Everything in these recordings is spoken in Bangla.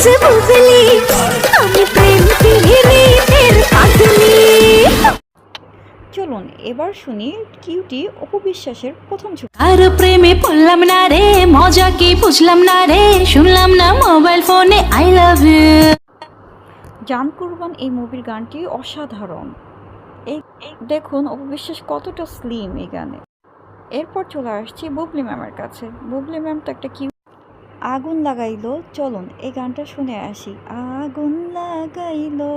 সে বুঝলি? আমি প্রেম পিরিতের পাগলি। চলুন এবার শুনি কিউটি অপবিশ্বাসের প্রথম ছবি আর প্রেমে পড়লাম না রে মজা কি বুঝলাম না রে? শুনলাম না মোবাইল ফোনে আই লাভ ইউ জান কুরবান এই মুভির গানটি অসাধারণ। এই এই দেখুন অপবিশ্বাস কতটা স্লিম এই গানে। এরপর চলে আসছি বুবলি ম্যামের কাছে। বুবলি ম্যাম তো একটা কি আগুন লাগাইলো। চলুন এই গানটা শুনে আসি। আগুন লাগাইলো।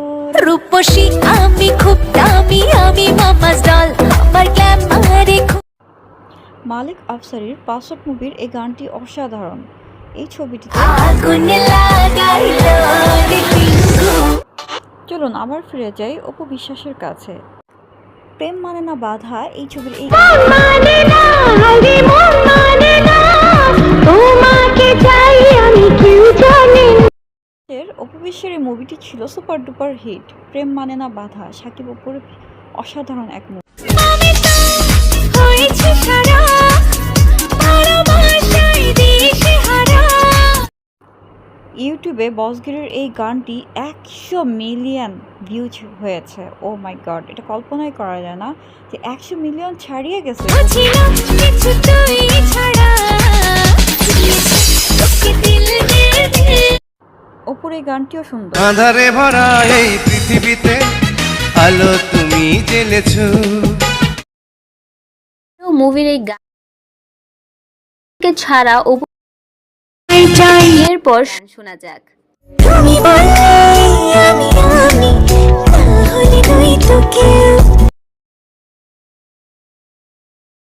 রূপসী আমি খুব দামি আমি মামাস ডল আমার গ্ল্যামারে মালিক আফসারির পাসওয়ার্ড মুভির এই গানটি অসাধারণ। এই ছবিটিতে আগুন লাগাইলো চলুন আবার ফিরে যাই অপু বিশ্বাসের কাছে। প্রেম মানে না বাধা এই ছবির এই অপবিশ্বের এই মুভিটি ছিল সুপার ডুপার হিট প্রেম মানে না বাধা সাকিব অপুর অসাধারণ এক মুভি ইউটিউবে বসগিরের এই গানটি একশো মিলিয়ন ভিউজ হয়েছে। ও মাই গড এটা কল্পনাই করা যায় না যে একশো মিলিয়ন ছাড়িয়ে গেছে। অপুর এই গানটিও সুন্দর। আধারে ভরা এই পৃথিবীতে আলো তুমি জেলেছো মুভির এই গানকে ছাড়া অপু এরপর শোনা যাক।